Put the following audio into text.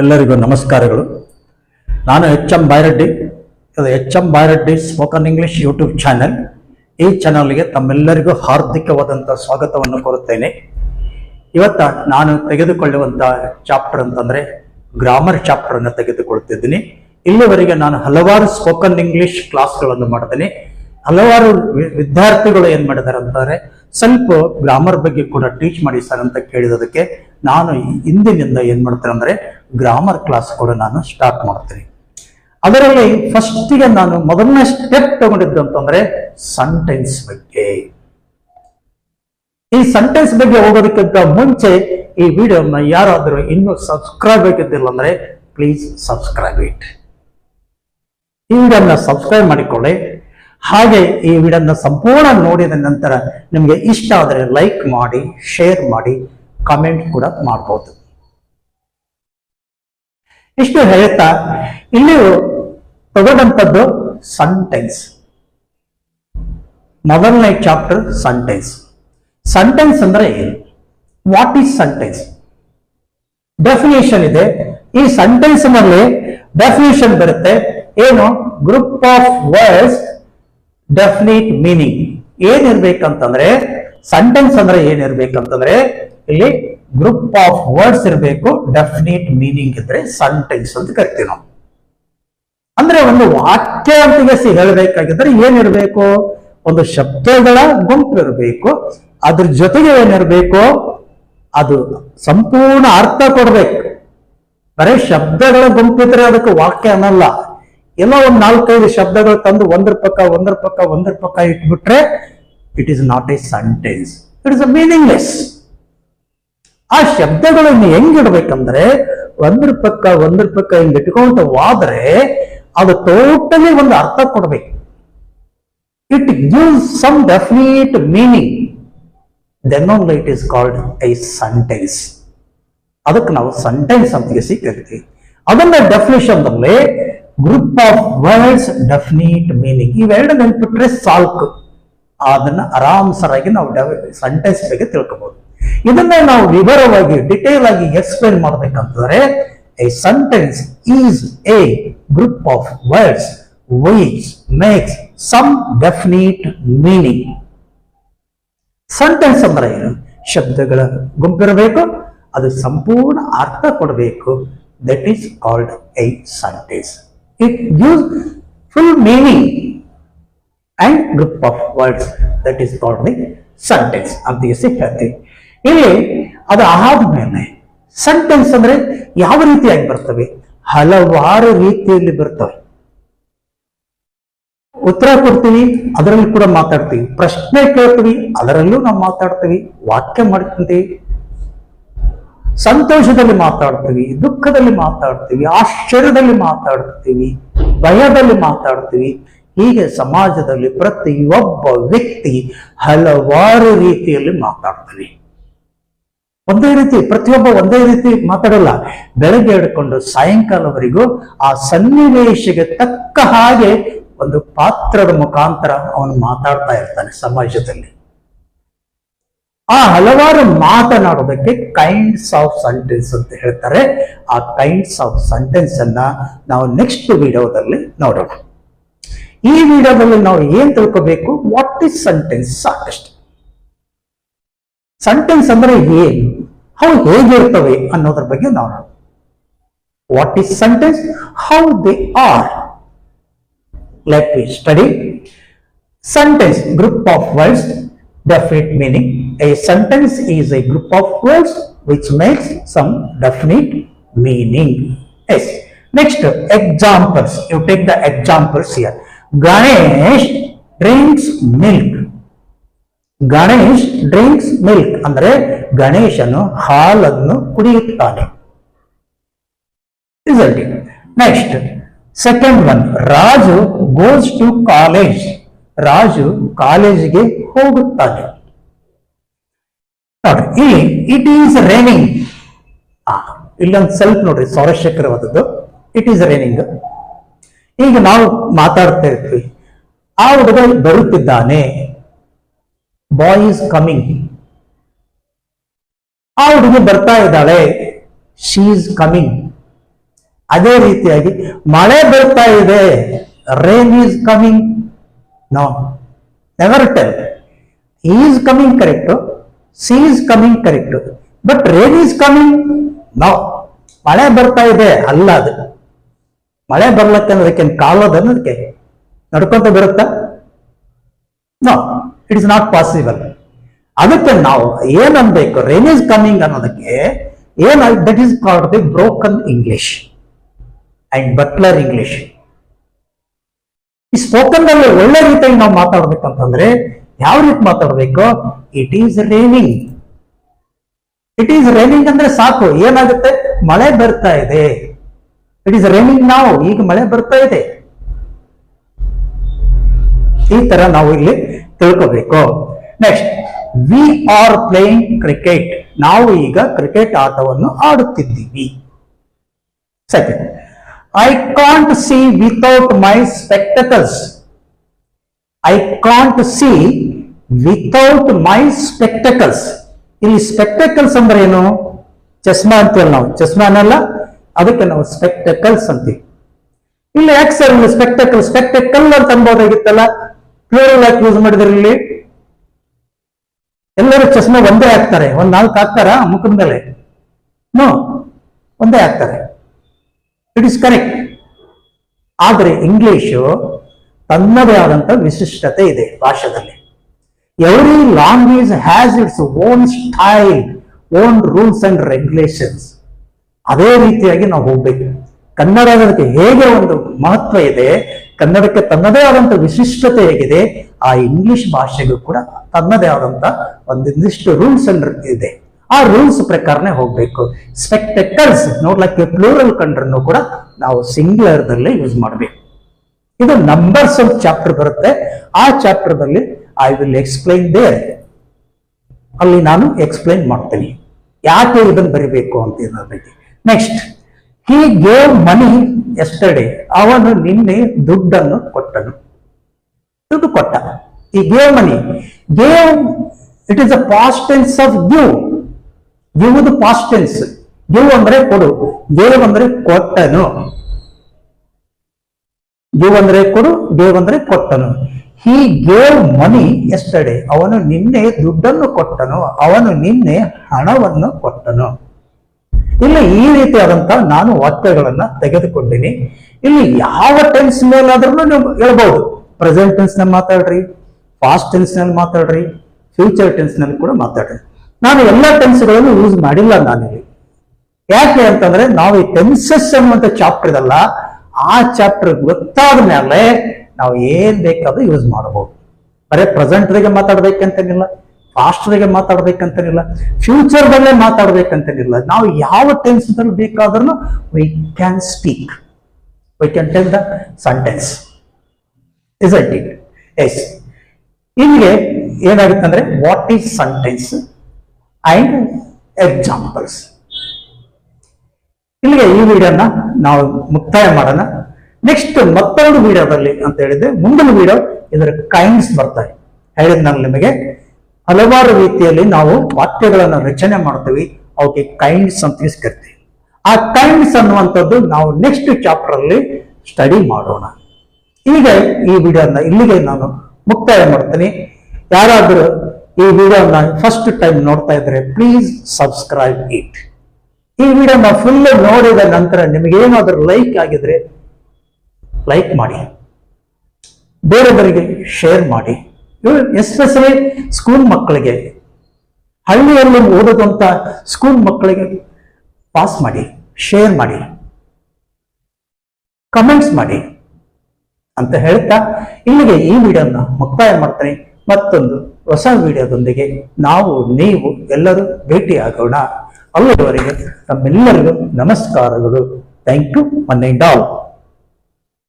ಎಲ್ಲರಿಗೂ ನಮಸ್ಕಾರಗಳು. ನಾನು ಎಚ್ ಎಂ ಬಾಯರೆಡ್ಡಿ, ಇದು H M Bayareddy spoken English YouTube channel ಈ ಚಾನಲ್ಗೆ ತಮ್ಮೆಲ್ಲರಿಗೂ ಹಾರ್ದಿಕವಾದಂಥ ಸ್ವಾಗತವನ್ನು ಕೋರುತ್ತೇನೆ. ಇವತ್ತ ನಾನು ತೆಗೆದುಕೊಳ್ಳುವಂಥ ಚಾಪ್ಟರ್ ಅಂತಂದರೆ ಗ್ರಾಮರ್ ಚಾಪ್ಟರ್ ಅನ್ನು ತೆಗೆದುಕೊಳ್ತಿದ್ದೀನಿ. ಇಲ್ಲಿವರೆಗೆ ನಾನು ಹಲವಾರು ಸ್ಪೋಕನ್ ಇಂಗ್ಲಿಷ್ ಕ್ಲಾಸ್ಗಳನ್ನು ಮಾಡ್ತೇನೆ. ಹಲವಾರು ವಿದ್ಯಾರ್ಥಿಗಳು ಏನು ಮಾಡಿದ್ದಾರೆ ಅಂತಂದರೆ ಸ್ವಲ್ಪ ಗ್ರಾಮರ್ ಬಗ್ಗೆ ಕೂಡ ಟೀಚ್ ಮಾಡಿ ಸರ್ ಅಂತ ಕೇಳಿದದಕ್ಕೆ ನಾನು ಇಂದಿನಿಂದ ಏನು ಮಾಡ್ತೇನೆ ಅಂದ್ರೆ ಗ್ರಾಮರ್ ಕ್ಲಾಸ್ ಕೂಡ ನಾನು ಸ್ಟಾರ್ಟ್ ಮಾಡ್ತೀನಿ. ಅದರಲ್ಲಿ ಫಸ್ಟಿಗೆ ನಾನು ಮೊದಲನೇ ಸ್ಟೆಪ್ ತಗೊಂಡಿದ್ದು ಅಂತಂದ್ರೆ ಸೆಂಟೆನ್ಸ್ ಬಗ್ಗೆ. ಈ ಸೆಂಟೆನ್ಸ್ ಬಗ್ಗೆ ಹೋಗೋದಕ್ಕಿಂತ ಮುಂಚೆ ಈ ವಿಡಿಯೋನ ಯಾರಾದರೂ ಇನ್ನೂ ಸಬ್ಸ್ಕ್ರೈಬ್ ಆಗಿದ್ದಿಲ್ಲ ಅಂದ್ರೆ ಪ್ಲೀಸ್ ಸಬ್ಸ್ಕ್ರೈಬ್ ಇಟ್ ಈ ವಿಡಿಯೋನ ಸಬ್ಸ್ಕ್ರೈಬ್ ಮಾಡಿಕೊಳ್ಳಿ. ಹಾಗೆ ಈ ವಿಡಿಯೋನ ಸಂಪೂರ್ಣ ನೋಡಿದ ನಂತರ ನಿಮಗೆ ಇಷ್ಟ ಆದರೆ ಲೈಕ್ ಮಾಡಿ ಶೇರ್ ಮಾಡಿ ಕಮೆಂಟ್ ಕೂಡ ಮಾಡಬಹುದು ಇಷ್ಟು ಹೇಳ್ತಾ, ಇಲ್ಲಿ ತಗೊಂಡಂಥದ್ದು ಸೆಂಟೆನ್ಸ್ ಮೊದಲನೇ ಚಾಪ್ಟರ್ ಸೆಂಟೆನ್ಸ್ ಸೆಂಟೆನ್ಸ್ ಅಂದ್ರೆ ಏನು? ವಾಟ್ ಈಸ್ ಸೆಂಟೆನ್ಸ್ ಡೆಫಿನೇಷನ್ ಇದೆ. ಈ ಸೆಂಟೆನ್ಸ್ನಲ್ಲಿ ಡೆಫಿನೇಷನ್ ಬರುತ್ತೆ. ಏನು? Group of words definite meaning ಏನಿರ್ಬೇಕಂತಂದ್ರೆ sentence ಅಂದ್ರೆ ಏನಿರ್ಬೇಕಂತಂದ್ರೆ ಇಲ್ಲಿ ಗ್ರೂಪ್ ಆಫ್ ವರ್ಡ್ಸ್ ಇರಬೇಕು ಡೆಫಿನೇಟ್ ಮೀನಿಂಗ್ ಇದ್ರೆ ಸೆಂಟೆನ್ಸ್ ಅಂತ ಕರಿತೀವಿ ನಾವು. ಅಂದ್ರೆ ಒಂದು ವಾಕ್ಯ ಅಂತ ಹೇಳಬೇಕಾಗಿದ್ರೆ ಏನಿರಬೇಕು ಒಂದು ಶಬ್ದಗಳ ಗುಂಪು ಇರಬೇಕು. ಅದ್ರ ಜೊತೆಗೆ ಏನಿರಬೇಕು ಅದು ಸಂಪೂರ್ಣ ಅರ್ಥ ಕೊಡ್ಬೇಕು. ಬರೀ ಶಬ್ದಗಳ ಗುಂಪಿದ್ರೆ ಅದಕ್ಕೆ ವಾಕ್ಯ ಅನ್ನಲ್ಲ. ಎಲ್ಲ ಒಂದ್ ನಾಲ್ಕೈದು ಶಬ್ದಗಳು ತಂದು ಒಂದ್ರ ಪಕ್ಕ ಒಂದ್ರ ಪಕ್ಕ ಒಂದ್ರ ಪಕ್ಕ ಇಟ್ಬಿಟ್ರೆ it is not a sentence it is a meaningless ಆ ಶಬ್ದಗಳನ್ನು ಹೆಂಗಿಡ್ಬೇಕಂದ್ರೆ ಒಂದ್ರ ಪಕ್ಕ ಒಂದ್ರ ಪಕ್ಕ ಹಿಂಗ್ ಇಟ್ಕೊಂತ ಹೋದ್ರೆ ಅದು ಟೋಟಲಿ ಒಂದು ಅರ್ಥ ಕೊಡ್ಬೇಕು. It gives some definite meaning then only it is called a sentence ಅದಕ್ಕೆ ನಾವು ಸೆಂಟೆನ್ಸ್ ಅಂತ ಸಿಕ್ಕಿರ್ತೀವಿ ಕರಿತೀವಿ ಅದನ್ನ definition group of words definite meaning ಇವೆರಡು ನೆನ್ಪಿಟ್ರೆ ಸಾಲ್ಕು. ಅದನ್ನ ಆರಾಮ್ಸರಾಗಿ ನಾವು ಸೆಂಟೆನ್ಸ್ ಬಗ್ಗೆ ತಿಳ್ಕೊಬಹುದು ಇದನ್ನ ನಾವು ವಿವರವಾಗಿ ಡಿಟೇಲ್ ಆಗಿ explain ಮಾಡ್ಬೇಕಂತಂದ್ರೆ a sentence is a group of words which makes some definite meaning sentence ಅಂದ್ರೆ ಏನು? ಶಬ್ದಗಳ ಗುಂಪಿರಬೇಕು, ಅದು ಸಂಪೂರ್ಣ ಅರ್ಥ ಕೊಡಬೇಕು. That is called a sentence it gives full meaning and group of words that is called the sentence ಅಂತ ಹೇಳಿ ಹೇಳ್ತೀವಿ ಇಲ್ಲಿ ಅದು ಆದ್ಮೇಲೆ ಸೆಂಟೆನ್ಸ್ ಅಂದ್ರೆ ಯಾವ ರೀತಿಯಾಗಿ ಬರ್ತವೆ? ಹಲವಾರು ರೀತಿಯಲ್ಲಿ ಬರ್ತವೆ. ಉತ್ತರ ಕೊಡ್ತೀವಿ ಅದರಲ್ಲಿ ಕೂಡ ಮಾತಾಡ್ತೀವಿ. ಪ್ರಶ್ನೆ ಕೇಳ್ತೀವಿ, ಅದರಲ್ಲೂ ನಾವು ಮಾತಾಡ್ತೀವಿ, ವಾಕ್ಯ ಮಾಡ್ಕೊಂತೀವಿ ಸಂತೋಷದಲ್ಲಿ ಮಾತಾಡ್ತೀವಿ, ದುಃಖದಲ್ಲಿ ಮಾತಾಡ್ತೀವಿ, ಆಶ್ಚರ್ಯದಲ್ಲಿ ಮಾತಾಡ್ತೀವಿ, ಭಯದಲ್ಲಿ ಮಾತಾಡ್ತೀವಿ. ಹೀಗೆ ಸಮಾಜದಲ್ಲಿ ಪ್ರತಿಯೊಬ್ಬ ವ್ಯಕ್ತಿ ಹಲವಾರು ರೀತಿಯಲ್ಲಿ ಮಾತಾಡ್ತಾನೆ. ಒಂದೇ ರೀತಿ, ಪ್ರತಿಯೊಬ್ಬ ಒಂದೇ ರೀತಿ ಮಾತಾಡಲ್ಲ. ಬೆಳಗ್ಗೆ ಹಿಡ್ಕೊಂಡು ಸಾಯಂಕಾಲವರೆಗೂ ಆ ಸನ್ನಿವೇಶಕ್ಕೆ ತಕ್ಕ ಹಾಗೆ ಒಂದು ಪಾತ್ರದ ಮುಖಾಂತರ ಅವನು ಮಾತಾಡ್ತಾ ಇರ್ತಾನೆ ಸಮಾಜದಲ್ಲಿ. ಆ ಹಲವಾರು ಮಾತನಾಡೋದಕ್ಕೆ ಕೈಂಡ್ಸ್ ಆಫ್ ಸೆಂಟೆನ್ಸ್ ಅಂತ ಹೇಳ್ತಾರೆ. ಆ ಕೈಂಡ್ಸ್ ಆಫ್ ಸೆಂಟೆನ್ಸ್ ಅನ್ನ ನಾವು ನೆಕ್ಸ್ಟ್ ವಿಡಿಯೋದಲ್ಲಿ ನೋಡೋಣ. ಈ ವಿಡಿಯೋದಲ್ಲಿ ನಾವು ಏನ್ ತಿಳ್ಕೋಬೇಕು ವಾಟ್ ಇಸ್ ಸೆಂಟೆನ್ಸ್ ಸಾಕಷ್ಟು ಸೆಂಟೆನ್ಸ್ ಅಂದ್ರೆ ಏನು ಅವು ಹೇಗಿರ್ತವೆ ಅನ್ನೋದ್ರ ಬಗ್ಗೆ ನೋಡೋಣ what is sentence how they are let we study sentence group of words definite meaning a sentence is a group of words which makes some definite meaning yes next examples you take the examples here ganesh drinks milk. Ganesh drinks milk ಅಂದ್ರೆ ಗಣೇಶನು ಹಾಲನ್ನು ಕುಡಿಯುತ್ತಾನೆ. Next second one Raju goes to college Raju ಕಾಲೇಜಿಗೆ ಹೋಗುತ್ತಾನೆ. ನೋಡ್ರಿ, ಇಲ್ಲಿ it is raining ಇಲ್ಲೊಂದು ಸ್ವಲ್ಪ ನೋಡ್ರಿ, ಸೌರಶೇಖರವಾದದ್ದು. ಇಟ್ ಈಸ್ ರೇನಿಂಗ್ ಈಗ ನಾವು ಮಾತಾಡ್ತಾ ಇರ್ತೀವಿ ಆ ಹುಡುಗ ಬರುತ್ತಿದ್ದಾನೆ. ಬಾಯ್ ಈಸ್ ಕಮಿಂಗ್ ಆ ಹುಡುಗಿ ಬರ್ತಾ ಇದ್ದಾಳೆ. ಶಿ ಈಸ್ ಕಮಿಂಗ್ ಅದೇ ರೀತಿಯಾಗಿ ಮಳೆ ಬರ್ತಾ ಇದೆ. Rain is coming no never tell is coming correct she is coming correct but rain is coming no ಮಳೆ ಬರ್ತಾ ಇದೆ. ಅಲ್ಲ ಅದು. ಮಳೆ ಬರ್ಲಕ್ಕೆ ಅನ್ನೋದಕ್ಕೆ ಕಾಲೋದು ಅನ್ನೋದಕ್ಕೆ ನಡ್ಕೊಂತ ಬರುತ್ತಾ? No it is not possible ಅದಕ್ಕೆ ನಾವು ಏನನ್ಬೇಕು? ರೈನ್ ಈಸ್ ಕಮಿಂಗ್ ಅನ್ನೋದಕ್ಕೆ ಏನ್ that is called the broken English and butler English ಈ ಸ್ಪೋಕನ್ ಅಲ್ಲಿ ಒಳ್ಳೆ ರೀತಿಯಾಗಿ ನಾವು ಮಾತಾಡ್ಬೇಕು ಅಂತಂದ್ರೆ, ಯಾವ ರೀತಿ ಮಾತಾಡ್ಬೇಕು? It is raining it is raining ಅಂದ್ರೆ ಸಾಕು. ಏನಾಗುತ್ತೆ? ಮಳೆ ಬರ್ತಾ ಇದೆ. ಇಟ್ ಈಸ್ ರೈನಿಂಗ್ ನಾವು ಈಗ ಮಳೆ ಬರ್ತಾ ಇದೆ. ಈ ತರ ನಾವು ಇಲ್ಲಿ ತಿಳ್ಕೋಬೇಕು. Next we are playing cricket ನಾವು ಈಗ ಕ್ರಿಕೆಟ್ ಆಟವನ್ನು ಆಡುತ್ತಿದ್ದೀವಿ. Second I can't see without my spectacles I can't see without my spectacles ಇಲ್ಲಿ ಸ್ಪೆಕ್ಟಕಲ್ಸ್ ಅಂದ್ರೆ ಏನು? ಚಸ್ಮಾ ಅಂತೀವಲ್ಲ ನಾವು. ಚಸ್ಮಾನಲ್ಲ ಅದಕ್ಕೆ ನಾವು ಸ್ಪೆಕ್ಟಕಲ್ಸ್ ಅಂತೀವಿ. ಇಲ್ಲಿ ಯಾಕೆ ಸರ್ ಒಂದು ಸ್ಪೆಕ್ಟಕಲ್ ಸ್ಪೆಕ್ಟಕಲ್ ಅಂತ ಅನ್ಬೋದಾಗಿತ್ತಲ್ಲ ಪ್ಲೂರಲ್ ಯಾಕೆ ಯೂಸ್ ಮಾಡಿದ್ರೆ ಇಲ್ಲಿ? ಎಲ್ಲರೂ ಚಸ್ಮೆ ಒಂದೇ ಹಾಕ್ತಾರೆ. ಒಂದ್ ನಾಲ್ಕು ಹಾಕ್ತಾರ? ಮುಖದ ಮೇಲೆ ನೋ ಒಂದೇ ಹಾಕ್ತಾರೆ. ಇಟ್ ಇಸ್ ಕರೆಕ್ಟ್ ಆದರೆ ಇಂಗ್ಲಿಷು ತನ್ನದೇ ಆದಂತ ವಿಶಿಷ್ಟತೆ ಇದೆ ಭಾಷೆದಲ್ಲಿ. Every language has its own style own rules and regulations ಅದೇ ರೀತಿಯಾಗಿ ನಾವು ಹೋಗ್ಬೇಕು. ಕನ್ನಡಕ್ಕೆ ಹೇಗೆ ಒಂದು ಮಹತ್ವ ಇದೆ, ಕನ್ನಡಕ್ಕೆ ತನ್ನದೇ ಆದಂತ ವಿಶಿಷ್ಟತೆ ಹೇಗಿದೆ, ಆ ಇಂಗ್ಲಿಷ್ ಭಾಷೆಗೂ ಕೂಡ ತನ್ನದೇ ಆದಂತ ಒಂದಿಷ್ಟು ರೂಲ್ಸ್ ಇದೆ. ಆ ರೂಲ್ಸ್ ಪ್ರಕಾರನೇ ಹೋಗ್ಬೇಕು. ಸ್ಪೆಕ್ಟಕಲ್ಸ್ ನೋಡ್ಲಕ್ಕೆ ಪ್ಲೂರಲ್ ಕಂಡ್ರೂ ಕೂಡ ನಾವು ಸಿಂಗ್ಯುಲರ್ ದಲ್ಲೇ ಯೂಸ್ ಮಾಡಬೇಕು. ಇದು ನಂಬರ್ಸ್ ಒಂದು ಚಾಪ್ಟರ್ ಬರುತ್ತೆ. ಆ ಚಾಪ್ಟರ್ ದಲ್ಲಿ ಐ ವಿಲ್ ಎಕ್ಸ್ಪ್ಲೈನ್ ದೇರ್ ಅಲ್ಲಿ ನಾನು ಎಕ್ಸ್ಪ್ಲೈನ್ ಮಾಡ್ತೀನಿ. ಯಾಕೆ ಇದನ್ನು ಬರಿಬೇಕು ಅಂತ ಇದ್ರ ಬಗ್ಗೆ. Next he gave money yesterday ಅವನು ನಿನ್ನೆ ದುಡ್ಡನ್ನು ಕೊಟ್ಟನು. ದುಡ್ಡು ಕೊಟ್ಟ. ಈ gave money gave it is a tense of give give past tense give ಅಂದ್ರೆ ಕೊಡು. ಗೇವ್ ಅಂದ್ರೆ ಕೊಟ್ಟನು. ಗಿವ್ ಅಂದ್ರೆ ಕೊಡು. ಗೇವ್ ಅಂದ್ರೆ ಕೊಟ್ಟನು. ಹಿ ಗೇವ್ ಮನಿ ಎಸ್ಟರ್ಡೇ ಅವನು ನಿನ್ನೆ ದುಡ್ಡನ್ನು ಕೊಟ್ಟನು. ಅವನು ನಿನ್ನೆ ಹಣವನ್ನು ಕೊಟ್ಟನು. ಇಲ್ಲಿ, ಈ ರೀತಿಯಾದಂತ ನಾನು ವಾಕ್ಯಗಳನ್ನ ತೆಗೆದುಕೊಂಡಿನಿ. ಇಲ್ಲಿ ಯಾವ ಟೆನ್ಸ್ ಮೇಲಾದ್ರೂ ನೀವು ಹೇಳ್ಬಹುದು ಪ್ರೆಸೆಂಟ್ ಟೆನ್ಸ್ನಲ್ಲಿ ಮಾತಾಡ್ರಿ ಪಾಸ್ಟ್ ಟೆನ್ಸ್ನಲ್ಲಿ ಮಾತಾಡ್ರಿ ಫ್ಯೂಚರ್ ಟೆನ್ಸ್ನಲ್ಲಿ ಕೂಡ ಮಾತಾಡ್ರಿ. ನಾನು ಎಲ್ಲ ಟೆನ್ಸ್ಗಳನ್ನು ಯೂಸ್ ಮಾಡಿಲ್ಲ ನಾನಿಲ್ಲಿ. ಯಾಕೆ ಅಂತಂದ್ರೆ ನಾವು ಈ ಟೆನ್ಸಸ್ ಅನ್ನುವಂಥ ಚಾಪ್ಟರ್ ಇದಲ್ಲ, ಆ ಚಾಪ್ಟರ್ ಗೊತ್ತಾದ ಮೇಲೆ ನಾವು ಏನ್ ಬೇಕಾದ್ರೂ ಯೂಸ್ ಮಾಡಬಹುದು. ಪ್ರೆಸೆಂಟ್ ದಾಗ ಮಾತಾಡ್ಬೇಕಂತೇನಿಲ್ಲ. ಪಾಸ್ಟ್ದಾಗೆ ಮಾತಾಡ್ಬೇಕಂತೇನಿಲ್ಲ ಫ್ಯೂಚರ್ದಲ್ಲೇ ಮಾತಾಡ್ಬೇಕಂತನಿಲ್ಲ, ನಾವು ಯಾವ ಟೆನ್ಸ್ ದಲ್ಲಿ ಬೇಕಾದ್ರೂ we can speak we can tell the sentence is it it's ಇಲ್ಲಿಗೆ ಏನಾಗುತ್ತೆ ಅಂದ್ರೆ what is sentence and examples ಇಲ್ಲಿಗೆ ಈ ವಿಡಿಯೋನ ನಾವು ಮುಕ್ತಾಯ ಮಾಡೋಣ. ನೆಕ್ಸ್ಟ್ ಮತ್ತೊಂದು ವಿಡಿಯೋದಲ್ಲಿ ಅಂತ ಹೇಳಿದ್ರೆ, ಮುಂದಿನ ವಿಡಿಯೋ ಇದರ ಕೈಂಡ್ಸ್ ಬರ್ತಾರೆ ಹೇಳಿದ್ ನಾನು ನಿಮಗೆ ಹಲವಾರು ರೀತಿಯಲ್ಲಿ ನಾವು ವಾಕ್ಯಗಳನ್ನು ರಚನೆ ಮಾಡ್ತೀವಿ. ಅವಕ್ಕೆ ಕೈಂಡ್ಸ್ ಅಂತ ಕರಿತೀವಿ ಆ ಕೈಂಡ್ಸ್ ಅನ್ನುವಂಥದ್ದು ನಾವು ನೆಕ್ಸ್ಟ್ ಚಾಪ್ಟರ್ ಅಲ್ಲಿ ಸ್ಟಡಿ ಮಾಡೋಣ. ಈಗ ಈ ವಿಡಿಯೋನ ಇಲ್ಲಿಗೆ ನಾನು ಮುಕ್ತಾಯ ಮಾಡ್ತೀನಿ. ಯಾರಾದರೂ ಈ ವಿಡಿಯೋನ ಫಸ್ಟ್ ಟೈಮ್ ನೋಡ್ತಾ ಇದ್ರೆ ಪ್ಲೀಸ್ ಸಬ್ಸ್ಕ್ರೈಬ್ ಇಟ್ ಈ ವಿಡಿಯೋನ ಫುಲ್ ನೋಡಿದ ನಂತರ ನಿಮಗೇನಾದರೂ ಲೈಕ್ ಆಗಿದ್ರೆ ಲೈಕ್ ಮಾಡಿ. ಬೇರೆಯವರಿಗೆ ಶೇರ್ ಮಾಡಿ. ಎಸ್ಪೆಷಲಿ ಸ್ಕೂಲ್ ಮಕ್ಕಳಿಗೆ, ಹಳ್ಳಿಯಲ್ಲಿ ಓದೋದಂತ ಸ್ಕೂಲ್ ಮಕ್ಕಳಿಗೆ ಪಾಸ್ ಮಾಡಿ ಶೇರ್ ಮಾಡಿ ಕಮೆಂಟ್ಸ್ ಮಾಡಿ ಅಂತ ಹೇಳ್ತಾ ಇಲ್ಲಿಗೆ ಈ ವಿಡಿಯೋನ ಮುಕ್ತಾಯ ಮಾಡ್ತೀನಿ. ಮತ್ತೊಂದು ಹೊಸ ವಿಡಿಯೋದೊಂದಿಗೆ ನಾವು, ನೀವು ಎಲ್ಲರೂ ಭೇಟಿಯಾಗೋಣ. ಅಲ್ಲಿವರೆಗೆ ನಮ್ಮೆಲ್ಲರಿಗೂ ನಮಸ್ಕಾರಗಳು. Thank you and all